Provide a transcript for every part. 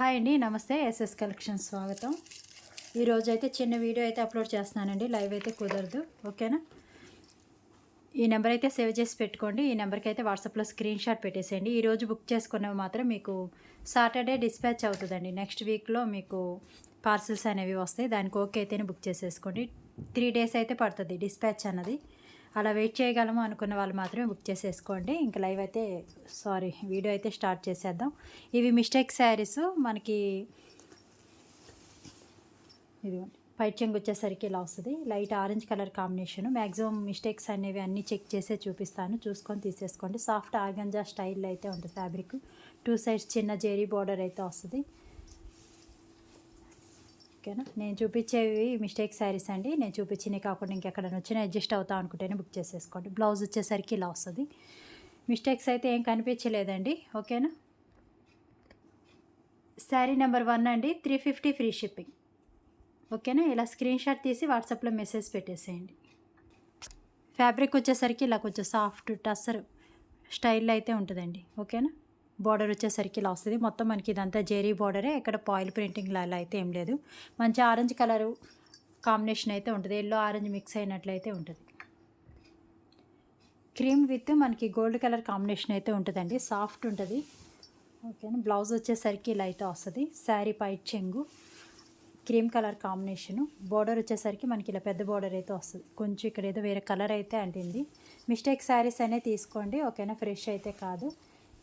Hi అండి నమస్తే SS collection స్వాగతం. ఈరోజు అయితే చిన్న వీడియో అయితే అప్లోడ్ చేస్తున్నానండి లైవ్ అయితే కుదరదు ఓకేనా? ఈ నెంబర్ అయితే సేవ్ చేసి పెట్టుకోండి ఈ నెంబర్కి అయితే వాట్సాప్లో స్క్రీన్ షాట్ పెట్టేసేయండి. ఈరోజు బుక్ చేసుకున్నవి మాత్రం మీకు సాటర్డే డిస్పాచ్ అవుతుందండి. నెక్స్ట్ వీక్లో మీకు పార్సిల్స్ అనేవి వస్తాయి దానికి ఓకే అయితేనే బుక్ చేసేసుకోండి. త్రీ డేస్ అయితే పడుతుంది డిస్పాచ్ అన్నది. అలా వెయిట్ చేయగలము అనుకున్న వాళ్ళు మాత్రమే బుక్ చేసేసుకోండి. ఇంకా లైవ్ అయితే సారీ వీడియో అయితే స్టార్ట్ చేసేద్దాం. ఇవి మిస్టేక్ శారీస్. మనకి ఇది పైచెంగ్ వచ్చేసరికి ఇలా వస్తుంది. Light orange colour combination. Maximum mistakes అనేవి అన్నీ చెక్ చేసే చూపిస్తాను. చూసుకొని తీసేసుకోండి. సాఫ్ట్ ఆర్గంజా స్టైల్లో అయితే ఉంటుంది ఫ్యాబ్రిక్. టూ సైడ్స్ చిన్న జెరీ బార్డర్ అయితే వస్తుంది. ఓకేనా? నేను చూపించేవి మిస్టేక్ శారీస్ అండి. నేను చూపించినవి కాకుండా ఇంకెక్కడ వచ్చినా అడ్జస్ట్ అవుతా అనుకుంటేనే బుక్ చేసేసుకోండి. బ్లౌజ్ వచ్చేసరికి ఇలా వస్తుంది. మిస్టేక్స్ అయితే ఏం కనిపించలేదండి. ఓకేనా? శారీ నెంబర్ వన్ అండి. Three fifty free shipping. ఓకేనా? ఇలా స్క్రీన్ షాట్ తీసి వాట్సాప్లో మెసేజ్ పెట్టేసేయండి. ఫ్యాబ్రిక్ వచ్చేసరికి ఇలా కొంచెం సాఫ్ట్ టసర్ స్టైల్లో అయితే ఉంటుందండి. ఓకేనా? బార్డర్ వచ్చేసరికి ఇలా వస్తుంది మొత్తం మనకి ఇదంతా జెరీ బార్డరే ఇక్కడ పాయిల్ ప్రింటింగ్ అలా అయితే ఏం లేదు. మంచి ఆరెంజ్ కలరు కాంబినేషన్ అయితే ఉంటుంది. ఎల్లో ఆరెంజ్ మిక్స్ అయినట్లయితే ఉంటుంది. క్రీమ్ విత్ మనకి గోల్డ్ కలర్ కాంబినేషన్ అయితే ఉంటుందండి. సాఫ్ట్ ఉంటుంది. ఓకేనా బ్లౌజ్ వచ్చేసరికి ఇలా అయితే వస్తుంది. శారీ పైట్ చెంగు. క్రీమ్ కలర్ కాంబినేషను బార్డర్ వచ్చేసరికి మనకి ఇలా పెద్ద బార్డర్ అయితే వస్తుంది. కొంచెం ఇక్కడ ఏదో వేరే కలర్ అయితే అంటింది. మిస్టేక్ శారీస్ అనే తీసుకోండి. ఓకేనా ఫ్రెష్ అయితే కాదు.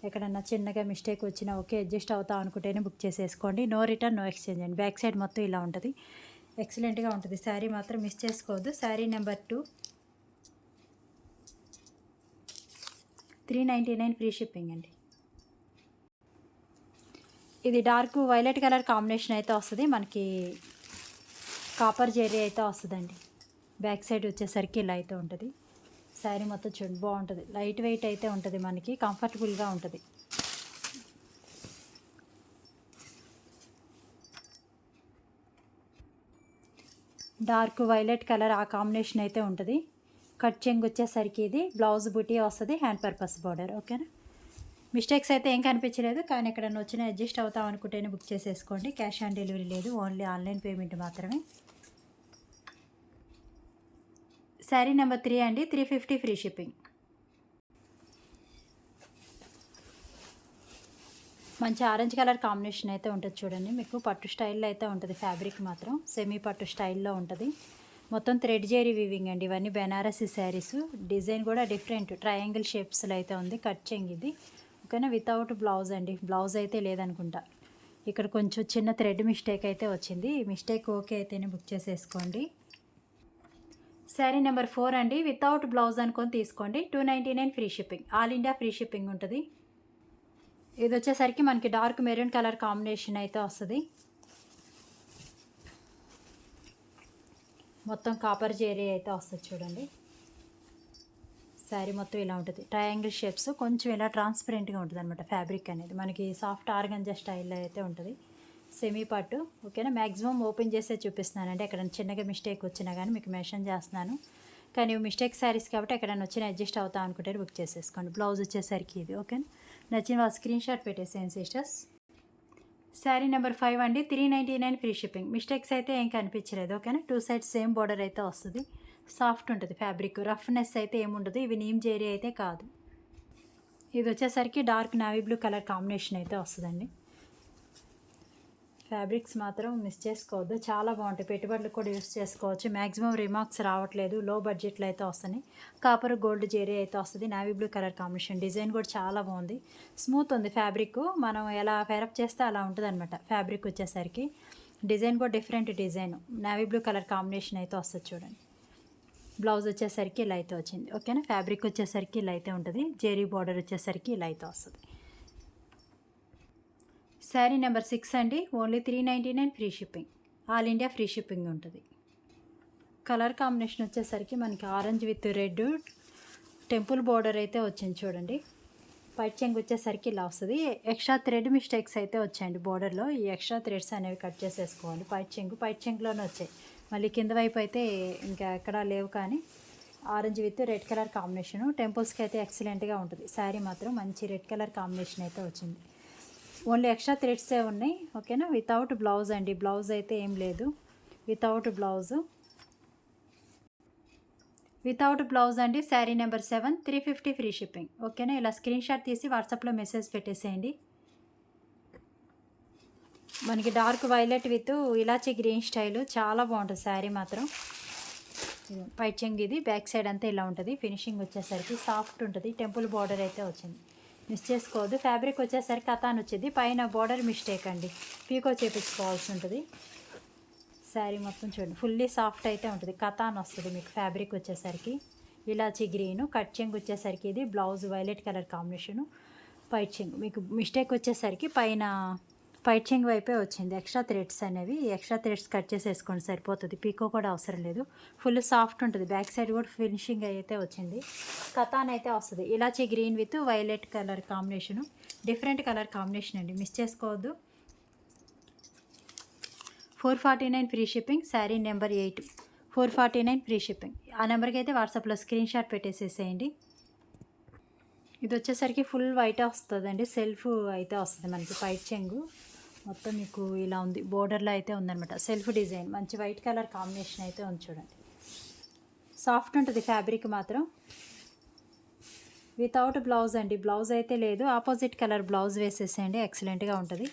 ఎక్కడన్నా చిన్నగా మిస్టేక్ వచ్చినా ఓకే అడ్జస్ట్ అవుతా అనుకుంటేనే బుక్ చేసేసుకోండి. నో రిటర్న్ నో ఎక్స్చేంజ్ అండి. బ్యాక్ సైడ్ మొత్తం ఇలా ఉంటుంది. ఎక్సలెంట్గా ఉంటుంది. శారీ మాత్రం మిస్ చేసుకోవద్దు. Sari number two. Three ninety nine free shipping అండి. ఇది డార్క్ వైలెట్ కలర్ కాంబినేషన్ అయితే వస్తుంది. మనకి కాపర్ జెర్రీ అయితే వస్తుందండి. బ్యాక్ సైడ్ వచ్చేసరికి ఇలా అయితే ఉంటుంది. శారీ మొత్తం చూడండి బాగుంటుంది. లైట్ వెయిట్ అయితే ఉంటుంది మనకి కంఫర్టబుల్గా ఉంటుంది. డార్క్ వైలెట్ కలర్ ఆ కాంబినేషన్ అయితే ఉంటుంది. కట్ చెంగ్ వచ్చేసరికి ఇది బ్లౌజ్ బుటీ వస్తుంది హ్యాండ్ పర్పస్ బార్డర్ ఓకేనా మిస్టేక్స్ అయితే ఏం కనిపించలేదు కానీ ఎక్కడన్నా వచ్చినా అడ్జస్ట్ అవుతాం అనుకుంటేనే బుక్ చేసేసుకోండి. క్యాష్ ఆన్ డెలివరీ లేదు ఓన్లీ ఆన్లైన్ పేమెంట్ మాత్రమే. శారీ నెంబర్ త్రీ అండి త్రీ ఫిఫ్టీ ఫ్రీ షిప్పింగ్. మంచి ఆరెంజ్ కలర్ కాంబినేషన్ అయితే ఉంటుంది చూడండి మీకు. పట్టు స్టైల్లో అయితే ఉంటుంది ఫ్యాబ్రిక్ మాత్రం సెమీ పట్టు స్టైల్లో ఉంటుంది. మొత్తం థ్రెడ్ జేరీ వీవింగ్ అండి ఇవన్నీ బెనారసీ శారీస్. డిజైన్ కూడా డిఫరెంట్ ట్రయాంగిల్ షేప్స్లో అయితే ఉంది కట్ చెంగ్ ఇది. ఓకేనా? వితౌట్ బ్లౌజ్ అండి బ్లౌజ్ అయితే లేదనుకుంటా. ఇక్కడ కొంచెం చిన్న థ్రెడ్ మిస్టేక్ అయితే వచ్చింది. మిస్టేక్ ఓకే అయితేనే బుక్ చేసేసుకోండి. శారీ నెంబర్ ఫోర్ అండి. వితౌట్ బ్లౌజ్ అనుకొని తీసుకోండి. Two ninety nine free shipping. All India free shipping ఉంటుంది. ఇది వచ్చేసరికి మనకి డార్క్ మెరూన్ కలర్ కాంబినేషన్ అయితే వస్తుంది. మొత్తం కాపర్ జేరీ అయితే వస్తుంది చూడండి. శారీ మొత్తం ఇలా ఉంటుంది. ట్రయాంగిల్ షేప్స్ కొంచెం ఇలా ట్రాన్స్పరెంట్గా ఉంటుంది అనమాట ఫ్యాబ్రిక్ అనేది. మనకి సాఫ్ట్ ఆర్గంజా స్టైల్లో అయితే ఉంటుంది. సెమీ పట్టు ఓకేనా మ్యాక్సిమం ఓపెన్ చేసే చూపిస్తున్నానండి ఎక్కడ చిన్నగా మిస్టేక్ వచ్చినా కానీ మీకు మెన్షన్ చేస్తున్నాను. కానీ మిస్టేక్ శారీస్ కాబట్టి ఎక్కడైనా వచ్చిన అడ్జస్ట్ అవుతా అనుకుంటే బుక్ చేసేసుకోండి. బ్లౌజ్ వచ్చేసరికి ఇది ఓకేనా నచ్చిన వాళ్ళు స్క్రీన్ షాట్ పెట్టేసేయండి సిస్టర్స్ శారీ నెంబర్ ఫైవ్ అండి. Three ninety nine free shipping mistakes అయితే ఏం కనిపించలేదు ఓకేనా టూ సైడ్స్ సేమ్ బార్డర్ అయితే వస్తుంది. సాఫ్ట్ ఉంటుంది ఫ్యాబ్రిక్ రఫ్నెస్ అయితే ఏముండదు ఇవి నీమ్ జేరీ అయితే కాదు. ఇది వచ్చేసరికి dark navy blue colour combination అయితే వస్తుందండి. ఫ్యాబ్రిక్స్ మాత్రం మిస్ చేసుకోవద్దు. చాలా బాగుంటాయి. పెట్టుబడులు కూడా యూస్ చేసుకోవచ్చు. మ్యాక్సిమం రిమార్క్స్ రావట్లేదు. లో బడ్జెట్లో అయితే వస్తున్నాయి. కాపర్ గోల్డ్ జెరీ అయితే వస్తుంది. Navy blue colour combination design కూడా చాలా బాగుంది. స్మూత్ ఉంది ఫ్యాబ్రిక్ మనం ఎలా ఫెరప్ చేస్తే అలా ఉంటుంది అనమాట ఫ్యాబ్రిక్ వచ్చేసరికి డిజైన్ కూడా different design navy blue colour combination అయితే వస్తుంది చూడండి. బ్లౌజ్ వచ్చేసరికి ఇలా అయితే వచ్చింది. ఓకేనా ఫ్యాబ్రిక్ వచ్చేసరికి ఇలా అయితే ఉంటుంది. జెరీ బార్డర్ వచ్చేసరికి ఇలా అయితే వస్తుంది. శారీ నెంబర్ సిక్స్ అండి. Only three ninety nine free shipping. All India free shipping ఉంటుంది. కలర్ కాంబినేషన్ వచ్చేసరికి మనకి orange with red. Temple border అయితే వచ్చింది చూడండి. పైట్ చెంగ్ వచ్చేసరికి ఇలా వస్తుంది. ఎక్స్ట్రా థ్రెడ్ మిస్టేక్స్ అయితే వచ్చాయండి బోర్డర్లో. ఈ ఎక్స్ట్రా థ్రెడ్స్ అనేవి కట్ చేసేసుకోవాలి. పైట్ చెంగు పైట్ చెంగులోనే వచ్చాయి. మళ్ళీ కింద వైపు అయితే ఇంకా ఎక్కడా లేవు కానీ orange with red colour combination. టెంపుల్స్కి అయితే ఎక్సలెంట్గా ఉంటుంది. శారీ మాత్రం మంచి రెడ్ కలర్ కాంబినేషన్ అయితే వచ్చింది. ఓన్లీ ఎక్స్ట్రా థ్రెడ్సే ఉన్నాయి ఓకేనా? వితౌట్ బ్లౌజ్ అండి. బ్లౌజ్ అయితే ఏం లేదు. వితౌట్ బ్లౌజ్ వితౌట్ బ్లౌజ్ అండి sari number seven three fifty free shipping ఓకేనా? ఇలా స్క్రీన్ షాట్ తీసి వాట్సాప్లో మెసేజ్ పెట్టేసేయండి. మనకి dark violet with elaichi green style చాలా బాగుంటుంది శారీ మాత్రం. పైచెంగ్ ఇది. బ్యాక్ సైడ్ అంతా ఇలా ఉంటుంది. ఫినిషింగ్ వచ్చేసరికి సాఫ్ట్ ఉంటుంది. టెంపుల్ బార్డర్ అయితే వచ్చింది. మిస్ చేసుకోవద్దు. ఫ్యాబ్రిక్ వచ్చేసరికి కథాన్ వచ్చింది. పైన బార్డర్ మిస్టేక్ అండి. పీకో చేపించుకోవాల్సి ఉంటుంది. శారీ మొత్తం చూడండి. ఫుల్లీ సాఫ్ట్ అయితే ఉంటుంది. కథాన్ వస్తుంది మీకు ఫ్యాబ్రిక్ వచ్చేసరికి. ఇలాచి గ్రీను కట్ చెంగ్ వచ్చేసరికి ఇది బ్లౌజ్ వైలెట్ కలర్ కాంబినేషను. పైట్ చెంగ్. మీకు మిస్టేక్ వచ్చేసరికి పైన పైట్ వైపే వచ్చింది. ఎక్స్ట్రా థ్రెడ్స్ అనేవి ఎక్స్ట్రా థ్రెడ్స్ కట్ చేసేసుకోండి సరిపోతుంది. పీకో కూడా అవసరం లేదు. ఫుల్ సాఫ్ట్ ఉంటుంది. బ్యాక్ సైడ్ కూడా ఫినిషింగ్ అయితే వచ్చింది. కథాన్ అయితే వస్తుంది. ఇలాచి green with violet colour combination. Different colour combination అండి. మిస్ చేసుకోవద్దు. Four forty nine free shipping sari number eight. Four forty nine free shipping. ఆ నెంబర్కి అయితే వాట్సాప్లో స్క్రీన్ షాట్ పెట్టేసేసేయండి. ఇది వచ్చేసరికి ఫుల్ వైట్ వస్తుందండి. సెల్ఫ్ అయితే వస్తుంది మనకి పైట్ చెంగు మొత్తం మీకు ఇలా ఉంది. బోర్డర్లో అయితే ఉందన్నమాట. సెల్ఫ్ డిజైన్ మంచి వైట్ కలర్ కాంబినేషన్ అయితే ఉంది చూడండి. సాఫ్ట్ ఉంటుంది ఫ్యాబ్రిక్ మాత్రం. వితౌట్ బ్లౌజ్ అండి. బ్లౌజ్ అయితే లేదు. ఆపోజిట్ కలర్ బ్లౌజ్ వేసేసేయండి. ఎక్సలెంట్గా ఉంటుంది.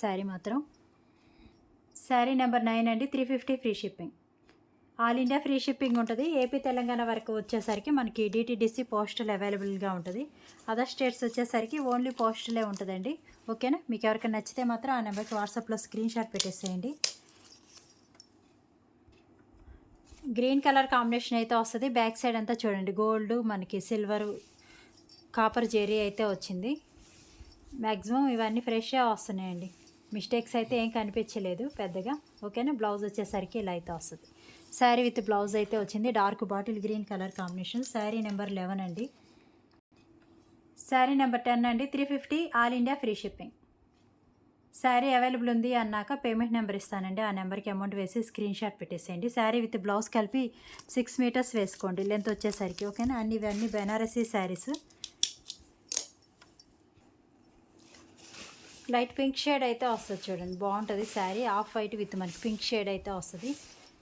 శారీ మాత్రం. శారీ నెంబర్ నైన్ అండి. Three fifty free shipping all India free shipping ఉంటుంది. ఏపీ తెలంగాణ వరకు వచ్చేసరికి మనకి డిటీడీసీ పోస్టల్ అవైలబుల్గా ఉంటుంది. అదర్ స్టేట్స్ వచ్చేసరికి ఓన్లీ పోస్టలే ఉంటుందండి. ఓకేనా? మీకు ఎవరికైనా నచ్చితే మాత్రం ఆ నెంబర్కి వాట్సాప్లో స్క్రీన్ షాట్ పెట్టేసేయండి. గ్రీన్ కలర్ కాంబినేషన్ అయితే వస్తుంది. బ్యాక్ సైడ్ అంతా చూడండి. గోల్డ్ మనకి సిల్వర్ కాపర్ జెరీ అయితే వచ్చింది. మ్యాక్సిమం ఇవన్నీ ఫ్రెష్గా వస్తున్నాయండి. మిస్టేక్స్ అయితే ఏం కనిపించలేదు పెద్దగా. ఓకేనా? బ్లౌజ్ వచ్చేసరికి ఇలా అయితే వస్తుంది. శారీ విత్ బ్లౌజ్ అయితే వచ్చింది. Dark bottle green colour combination. Sari number eleven అండి. శారీ నెంబర్ టెన్ అండి. Three fifty all India free shipping. Sari available ఉంది అన్నాక పేమెంట్ నెంబర్ ఇస్తానండి. ఆ నెంబర్కి అమౌంట్ వేసి స్క్రీన్ షాట్ పెట్టేసేయండి. శారీ విత్ బ్లౌజ్ కలిపి సిక్స్ మీటర్స్ వేసుకోండి. లెంత్ వచ్చేసరికి. ఓకేనా? అన్ని ఇవన్నీ Banarasi saris. Light pink shade అయితే వస్తుంది చూడండి. బాగుంటుంది శారీ. ఆఫ్ వైట్ విత్ మనకి పింక్ షేడ్ అయితే వస్తుంది.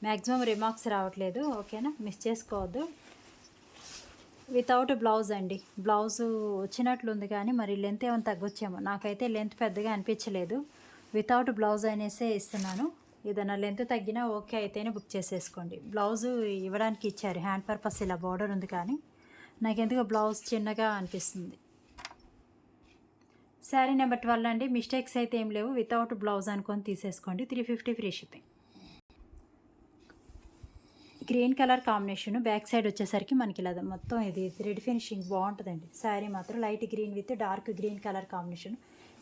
మ్యాక్సిమం రిమార్క్స్ రావట్లేదు. ఓకేనా? మిస్ చేసుకోవద్దు. వితౌట్ బ్లౌజ్ అండి. బ్లౌజ్ వచ్చినట్లుంది కానీ మరి లెంత్ ఏమైనా తగ్గొచ్చేమో. నాకైతే లెంత్ పెద్దగా అనిపించలేదు. వితౌట్ బ్లౌజ్ అనేసే ఇస్తున్నాను. ఏదైనా లెంత్ తగ్గినా ఓకే అయితేనే బుక్ చేసేసుకోండి. బ్లౌజ్ ఇవ్వడానికి ఇచ్చారు. హ్యాండ్ పర్పస్ ఇలా బార్డర్ ఉంది కానీ నాకెందుకు బ్లౌజ్ చిన్నగా అనిపిస్తుంది. శారీ నెంబర్ ట్వెల్వ్ అండి. మిస్టేక్స్ అయితే ఏం లేవు. వితౌట్ బ్లౌజ్ అనుకొని తీసేసుకోండి. Three fifty free shipping. Green colour combination back side వచ్చేసరికి మనకి ఇలా మొత్తం ఇది రెడ్ ఫినిషింగ్ బాగుంటుందండి. శారీ మాత్రం light green with dark green colour combination.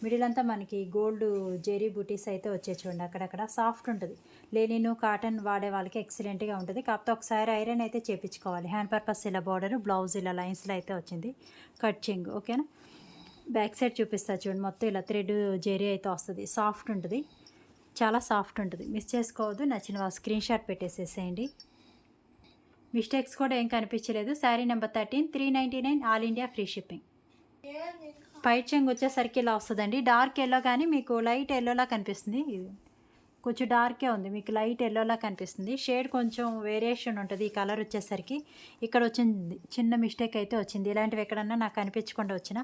Middle అంతా మనకి గోల్డ్ జెరీ బూటీస్ అయితే వచ్చే చూడండి. అక్కడక్కడ సాఫ్ట్ ఉంటుంది. లేనిను కాటన్ వాడే వాళ్ళకి ఎక్సలెంట్గా ఉంటుంది. కాకపోతే ఒకసారి ఐరన్ అయితే చేపించుకోవాలి. హ్యాండ్ పర్పస్ ఇలా బార్డర్ బ్లౌజ్ ఇలా లైన్స్లో అయితే వచ్చింది. కట్చింగ్ ఓకేనా? బ్యాక్ సైడ్ చూపిస్తా చూడండి. మొత్తం ఇలా థ్రెడ్ జెరీ అయితే వస్తుంది. సాఫ్ట్ ఉంటుంది. చాలా సాఫ్ట్ ఉంటుంది. మిస్ చేసుకోవద్దు. నచ్చిన వాళ్ళు స్క్రీన్ షాట్ పెట్టేసేసేయండి. మిస్టేక్స్ కూడా ఏం కనిపించలేదు. Sari number thirteen three ninety nine all India free shipping. పైట్ చెంగు వచ్చేసరికి ఇలా వస్తుందండి. డార్క్ ఎల్లో కానీ మీకు లైట్ ఎల్లోలా కనిపిస్తుంది. ఇది కొంచెం డార్కే ఉంది. మీకు లైట్ ఎల్లోలా కనిపిస్తుంది. షేడ్ కొంచెం వేరియేషన్ ఉంటుంది ఈ కలర్ వచ్చేసరికి. ఇక్కడ వచ్చింది. చిన్న మిస్టేక్ అయితే వచ్చింది. ఇలాంటివి ఎక్కడన్నా నాకు కనిపించకుండా వచ్చిన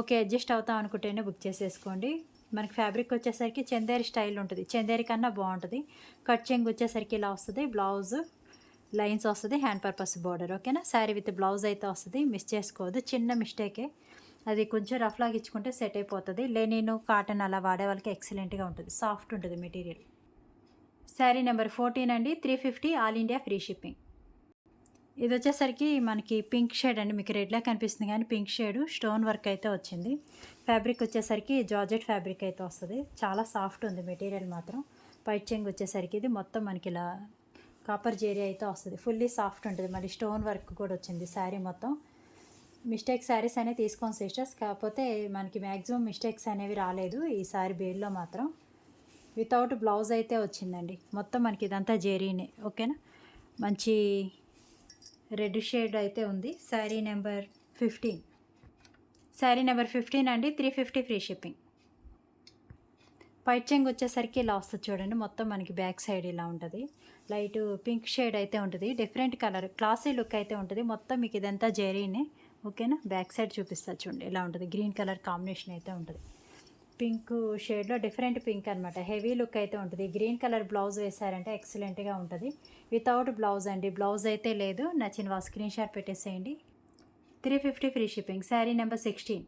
ఓకే అడ్జస్ట్ అవుతాం అనుకుంటేనే బుక్ చేసేసుకోండి. మనకి ఫ్యాబ్రిక్ వచ్చేసరికి చందేరి స్టైల్ ఉంటుంది. చందేరి కన్నా బాగుంటుంది. కట్ చెంగ్ వచ్చేసరికి ఇలా వస్తుంది. బ్లౌజ్ లైన్స్ వస్తుంది. Hand purpose border. ఓకేనా? శారీ విత్ బ్లౌజ్ అయితే వస్తుంది. మిస్ చేసుకోవద్దు. చిన్న మిస్టేకే. అది కొంచెం రఫ్ లాగా ఇచ్చుకుంటే సెట్ అయిపోతుంది. లెనిన్ కాటన్ అలా వాడే వాళ్ళకి ఎక్సలెంట్గా ఉంటుంది. సాఫ్ట్ ఉంటుంది మెటీరియల్. శారీ నెంబర్ ఫోర్టీన్ అండి three fifty all India free shipping. ఇది వచ్చేసరికి మనకి పింక్ షేడ్ అండి మీకు రెడ్లా కనిపిస్తుంది కానీ పింక్ షేడ్ స్టోన్ వర్క్ అయితే వచ్చింది. ఫ్యాబ్రిక్ వచ్చేసరికి జార్జెట్ ఫ్యాబ్రిక్ అయితే వస్తుంది. చాలా సాఫ్ట్ ఉంది మెటీరియల్ మాత్రం. పైట్ చెంగ్ వచ్చేసరికి ఇది మొత్తం మనకి ఇలా కాపర్ జేరీ అయితే వస్తుంది. ఫుల్లీ సాఫ్ట్ ఉంటుంది. మళ్ళీ స్టోన్ వర్క్ కూడా వచ్చింది శారీ మొత్తం. మిస్టేక్ శారీస్ అనేవి తీసుకోండి సిస్టర్స్ కాకపోతే మనకి మ్యాక్సిమం మిస్టేక్స్ అనేవి రాలేదు ఈ సారీ బేల్లో మాత్రం. వితౌట్ బ్లౌజ్ అయితే వచ్చిందండి. మొత్తం మనకి ఇదంతా జెరీనే ఓకేనా? మంచి రెడ్ షేడ్ అయితే ఉంది. Sari number fifteen. Sari number fifteen అండి త్రీ ఫిఫ్టీ ఫ్రీ షిప్పింగ్. పైట్ వచ్చేసరికి ఇలా వస్తుంది చూడండి మొత్తం మనకి బ్యాక్ సైడ్ ఇలా ఉంటుంది. లైట్ పింక్ షేడ్ అయితే ఉంటుంది డిఫరెంట్ కలర్ క్లాసీ లుక్ అయితే ఉంటుంది. మొత్తం మీకు ఇదంతా జెరీనే ఓకేనా? బ్యాక్ సైడ్ చూపిస్తా చూడండి ఇలా ఉంటుంది? గ్రీన్ కలర్ కాంబినేషన్ అయితే ఉంటుంది. పింక్ షేడ్లో డిఫరెంట్ పింక్ అనమాట హెవీ లుక్ అయితే ఉంటుంది. గ్రీన్ కలర్ బ్లౌజ్ వేసారంటే ఎక్సలెంట్గా ఉంటుంది. వితౌట్ బ్లౌజ్ అండి. బ్లౌజ్ అయితే లేదు. నచ్చిన వా స్క్రీన్ షాట్ పెట్టేసేయండి. Three fifty free shipping. Sari number sixteen.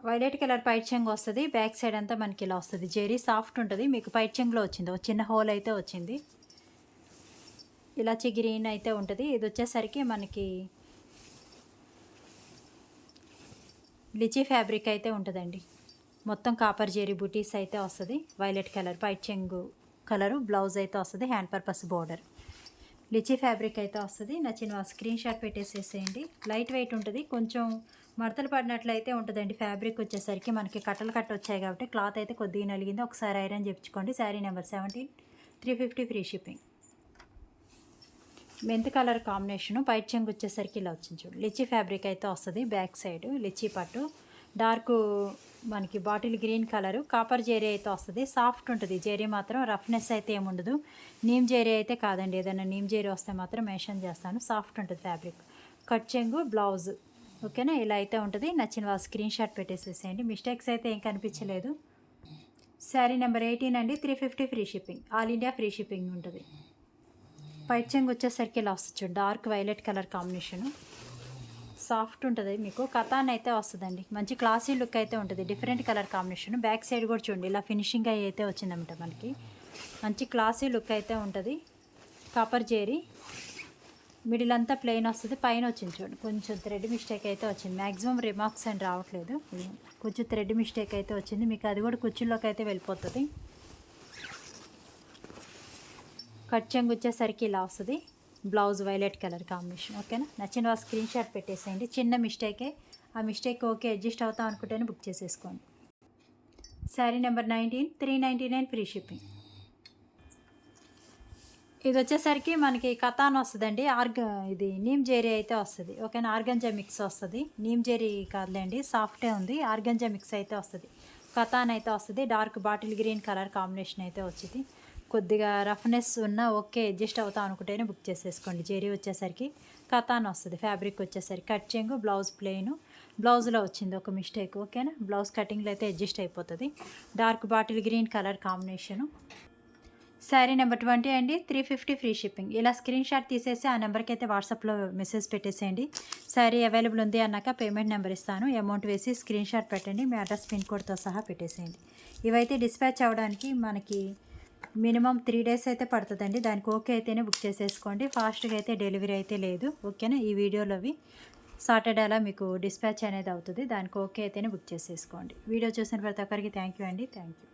Violet colour పైట్ వస్తుంది. బ్యాక్ సైడ్ అంతా మనకి ఇలా వస్తుంది. జెరీ సాఫ్ట్ ఉంటుంది. మీకు పైట్ వచ్చింది. ఒక చిన్న హోల్ అయితే వచ్చింది. ఇలాచి గ్రీన్ అయితే ఉంటుంది. ఇది వచ్చేసరికి మనకి లిచీ ఫ్యాబ్రిక్ అయితే ఉంటుందండి. మొత్తం కాపర్ జెరీ బుటీస్ అయితే వస్తుంది. వైలెట్ కలర్ పైట్ చెంగు కలరు బ్లౌజ్ అయితే వస్తుంది. Hand purpose border. Lychee fabric అయితే వస్తుంది. నచ్చిన స్క్రీన్ షాట్ పెట్టేసేసేయండి. లైట్ వెయిట్ ఉంటుంది. కొంచెం మడతలు పడినట్లయితే ఉంటుందండి ఫ్యాబ్రిక్ వచ్చేసరికి. మనకి కట్టలు కట్ట వచ్చాయి కాబట్టి క్లాత్ అయితే కొద్దిగా నలిగింది. ఒకసారి ఐరన్ చెప్పుకోండి sari number seventeen three fifty free shipping. Mint colour combination బయట చెంగు వచ్చేసరికి ఇలా వచ్చింది చూడు. లిచీ ఫ్యాబ్రిక్ అయితే వస్తుంది బ్యాక్ సైడ్ లిచీ పట్టు. డార్క్ మనకి bottle green colour. Copper zari అయితే వస్తుంది సాఫ్ట్ ఉంటుంది. జేరీ మాత్రం రఫ్నెస్ అయితే ఏముండదు నీమ్ జేరీ అయితే కాదండి ఏదైనా నీమ్ జేరీ వస్తే మాత్రం మెన్షన్ చేస్తాను. సాఫ్ట్ ఉంటుంది ఫ్యాబ్రిక్. కట్ చెంగు బ్లౌజ్. ఓకేనా? ఇలా అయితే ఉంటుంది. నచ్చిన వాళ్ళు స్క్రీన్ షాట్ పెట్టేసేసేయండి. మిస్టేక్స్ అయితే ఏం కనిపించలేదు. శారీ నెంబర్ ఎయిటీన్ అండి. Three fifty free shipping. All India free shipping ఉంటుంది. పైట్ చెంగు వచ్చేసరికి ఇలా వస్తుంది చూడు dark violet colour combination. Soft ఉంటుంది మీకు. కథాన్ అయితే వస్తుందండి. మంచి క్లాసీ లుక్ అయితే ఉంటుంది. Different colour combination. Back side కూడా చూడండి ఇలా ఫినిషింగ్ అయ్యి అయితే వచ్చిందన్నమాట మనకి. మంచి క్లాసీ లుక్ అయితే ఉంటుంది. కాపర్ జేరీ. మిడిల్ అంతా ప్లెయిన్ వస్తుంది. పైన వచ్చింది చూడండి కొంచెం థ్రెడ్ మిస్టేక్ అయితే వచ్చింది. మ్యాక్సిమం రిమార్క్స్ అని రావట్లేదు. కొంచెం థ్రెడ్ మిస్టేక్ అయితే వచ్చింది. మీకు అది కూడా కుర్చీలోకి అయితే వెళ్ళిపోతుంది. కట్ చెంగు వచ్చేసరికి ఇలా వస్తుంది. బ్లౌజ్ వైలెట్ కలర్ కాంబినేషన్ ఓకేనా? నచ్చిన వాళ్ళు స్క్రీన్ షాట్ పెట్టేసేయండి. చిన్న మిస్టేకే. ఆ మిస్టేక్ ఓకే అడ్జస్ట్ అవుతాం అనుకుంటేనే బుక్ చేసేసుకోండి. Sari number nineteen three ninety nine free shipping. ఇది వచ్చేసరికి మనకి కథాన్ వస్తుందండి. ఆర్గ ఇది నీమ్ జేరీ అయితే వస్తుంది. ఓకేనా? ఆర్గంజా మిక్స్ వస్తుంది. నీమ్ జేరీ కాదులేండి సాఫ్టే ఉంది. ఆర్గంజా మిక్స్ అయితే వస్తుంది. కథాన్ అయితే వస్తుంది. Dark bottle green colour combination అయితే వచ్చింది. కొద్దిగా రఫ్నెస్ ఉన్న ఓకే అడ్జస్ట్ అవుతాం అనుకుంటేనే బుక్ చేసేసుకోండి. జెరీ వచ్చేసరికి కథాన్ వస్తుంది ఫ్యాబ్రిక్ వచ్చేసరికి కట్ చేయంగు బ్లౌజ్ ప్లెయిన్ బ్లౌజ్లో వచ్చింది ఒక మిస్టేక్ ఓకేనా బ్లౌజ్ కటింగ్లో అయితే అడ్జస్ట్ అయిపోతుంది. Dark bottle green colour combination sari number twenty అండి త్రీ ఫిఫ్టీ ఫ్రీ షిప్పింగ్ ఇలా స్క్రీన్ షాట్ తీసేసి ఆ నెంబర్కి అయితే వాట్సాప్లో మెసేజ్ పెట్టేసేయండి. శారీ అవైలబుల్ ఉంది అన్నాక పేమెంట్ నెంబర్ ఇస్తాను. అమౌంట్ వేసి స్క్రీన్ షాట్ పెట్టండి. మీ అడ్రస్ పిన్ కోడ్తో సహా పెట్టేసేయండి. ఇవైతే డిస్పాచ్ అవ్వడానికి మనకి మినిమం త్రీ డేస్ అయితే పడుతుందండి. దానికి ఓకే అయితేనే బుక్ చేసేసుకోండి. ఫాస్ట్గా అయితే డెలివరీ అయితే లేదు. ఓకేనా? ఈ వీడియోలో అవి సాటర్డే అలా మీకు డిస్పాచ్ అనేది అవుతుంది. దానికి ఓకే అయితేనే బుక్ చేసేసుకోండి. వీడియో చూసిన ప్రతి ఒక్కరికి థ్యాంక్ యూ అండి. Thank you.